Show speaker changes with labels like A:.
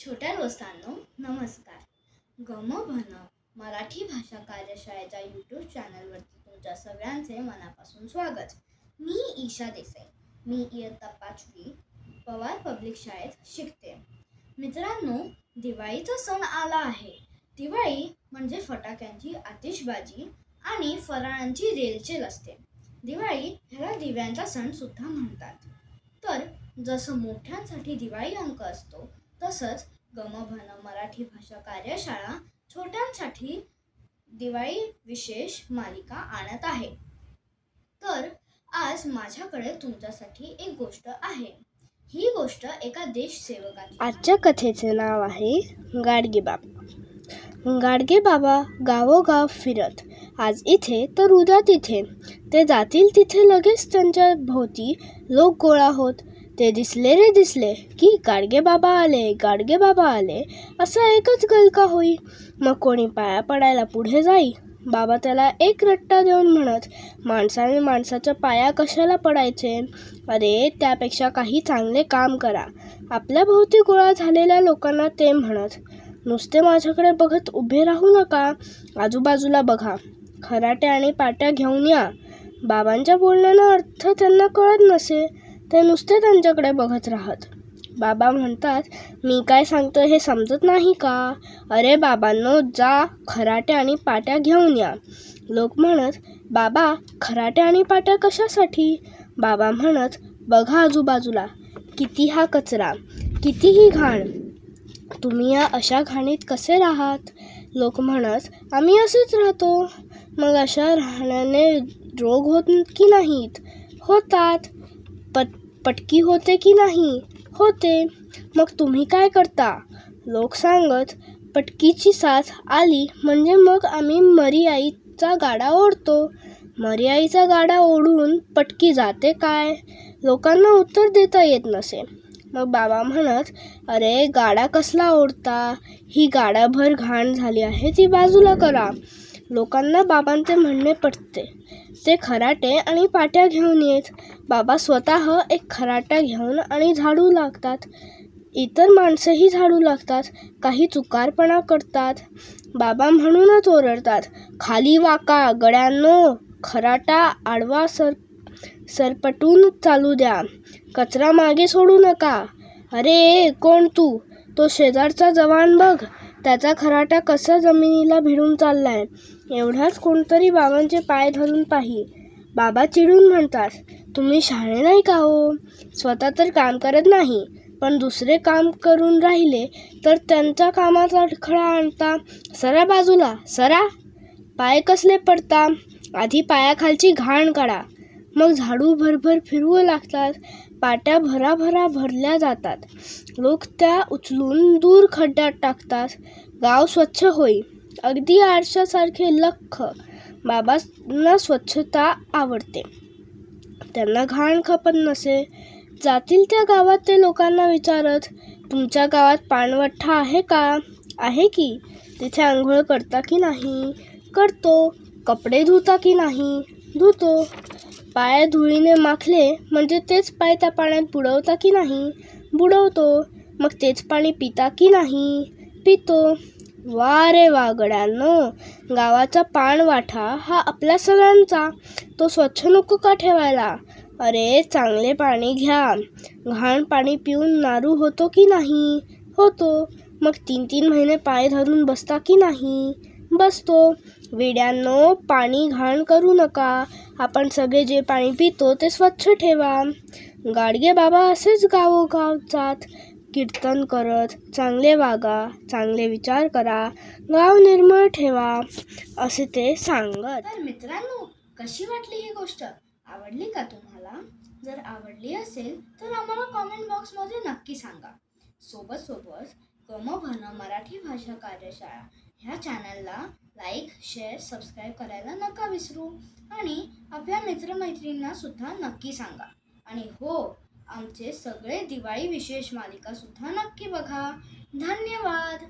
A: छोट्या दोस्तांनो नमस्कार. गम भन मराठी भाषा कार्यशाळेच्या यूट्यूब चॅनलवरती तुमच्या सगळ्यांचे मनापासून स्वागत. मी ईशा देसाई. मी इयत्ता पाचवी पवार पब्लिक शाळेत शिकते. मित्रांनो दिवाळीचा सण आला आहे. दिवाळी म्हणजे फटाक्यांची आतिषबाजी आणि फराळांची रेलचेल असते. दिवाळी ह्याला दिव्यांचा सण सुद्धा म्हणतात. तर जसं मोठ्यांसाठी दिवाळी अंक असतो तसंच गमभन मराठी भाषा कार्यशाळा छोट्यांसाठी दिवाळी विशेष मालिका आणत आहे. तर आज माझ्याकडे तुमच्यासाठी एक गोष्ट आहे. ही गोष्ट एका देशसेवकाची
B: आजच्या कथेचे नाव आहे गाडगे बाबा. गाडगे बाबा गावोगाव फिरत. आज इथे तर उद्या तिथे. ते जातील तिथे लगेच त्यांच्या भोवती लोक गोळा होत. ते दिसले रे दिसले की गाडगे बाबा आले गाडगे बाबा आले. असा एकच गलका होई. मग कोणी पाया पडायला पुढे जाई? बाबा त्याला एक रट्टा देऊन म्हणत माणसाने माणसाच्या पाया कशाला पडायचे? अरे त्यापेक्षा काही चांगले काम करा. आपल्या भोवती गोळा झालेल्या लोकांना ते म्हणत नुसते माझ्याकडे बघत उभे राहू नका. आजूबाजूला बघा. खराटे आणि पाट्या घेऊन या. बाबांच्या बोलण्यानं अर्थ त्यांना कळत नसे. ते नुसते त्यांच्याकडे बघत राहत. बाबा म्हणतात मी काय सांगतो हे समजत नाही का? अरे बाबांनो जा खराटे आणि पाट्या घेऊन या. लोक म्हणत बाबा खराटे आणि पाट्या कशासाठी? बाबा म्हणत बघा आजूबाजूला किती हा कचरा कितीही घाण. तुम्ही या अशा घाणीत कसे राहात? लोक म्हणत आम्ही असेच राहतो. मग अशा राहण्याने रोग होत की नाहीत? होतात. पट पटकी होते की नाही? होते. मग तुम्ही काय करता? लोक सांगत पटकीची साथ आली म्हणजे मग आम्ही मरी आईचा गाडा ओढतो. मरी आईचा गाडा ओढून पटकी जाते काय? लोकांना उत्तर देता येत नसे. मग बाबा म्हणत अरे गाडा कसला ओढता? ही गाडाभर घाण झाली आहे ती बाजूला करा. लोकांना बाबांचे म्हणणे पटते. ते खराटे आणि पाट्या घेऊन येत. बाबा स्वतः एक खराटा घेऊन आणि झाडू लागतात. इतर माणसंही झाडू लागतात. काही चुकारपणा करतात. बाबा म्हणूनच ओरडतात. खाली वाका गड्यांनो खराटा आडवा सर सरपटून चालू द्या. कचरा मागे सोडू नका. अरे कोण तू? तो शेजारचा जवान बघ. त्याचा खराटा कसा जमिनीला भिडून चाललाय एवढाच कोणतरी बाबांचे पाय धरून पाही. बाबा चिडून म्हणतात तुम्ही शाळे नाही का हो? स्वतः तर काम करत नाही पण दुसरे काम करून राहिले तर त्यांच्या कामाचा अडखळा आणता. सरा बाजूला सरा. पाय कसले पडता? आधी पायाखालची घाण काढा. मग झाडू भरभर फिरवू लागतात. पाट्या भराभरा भरल्या जातात. लोक त्या उचलून दूर खड्ड्यात टाकतात. गाव स्वच्छ होई अगदी आरशासारखे लख. बाबांना स्वच्छता आवडते. त्यांना घाण खपत नसे. जातील त्या गावात ते लोकांना विचारत तुमच्या गावात पाणवठा आहे का? आहे की? तिथे आंघोळ करता की नाही? करतो. कपडे धुता की नाही? धुतो. पाय धुळीने माखले म्हणजे तेच पाय त्या पाण्यात बुडवता की नाही? बुडवतो मग तेच पाणी पिता की नाही? पितो. वा रे वा गावाचा पाणवाठा हा आपल्या सगळ्यांचा. तो स्वच्छ नको का ठेवायला? अरे चांगले पाणी घ्या. घाण पाणी पिऊन नारू होतो की नाही? होतो. मग तीन तीन महिने पाय धरून बसता की नाही? बसतो. वेड्यांनो पाणी घाण करू नका. आपण सगळे जे पाणी पितो ते स्वच्छ ठेवा. गाडगे बाबा असेच गावोगाव जात. कीर्तन करत चांगले वागा चांगले विचार करा गाव निर्मळ ठेवा असे ते सांगत.
A: तर मित्रांनो कशी वाटली ही गोष्ट? आवडली का तुम्हाला? जर आवडली असेल तर आम्हाला कॉमेंट बॉक्समध्ये नक्की सांगा. सोबत सोबत गमभन मराठी भाषा कार्यशाळा ह्या चॅनलला लाईक शेअर सबस्क्राईब करायला नका विसरू. आणि आपल्या मित्रमैत्रिणींना सुद्धा नक्की सांगा. आणि हो आमचे सगळे दिवाळी विशेष मालिका सुद्धा नक्की बघा. धन्यवाद!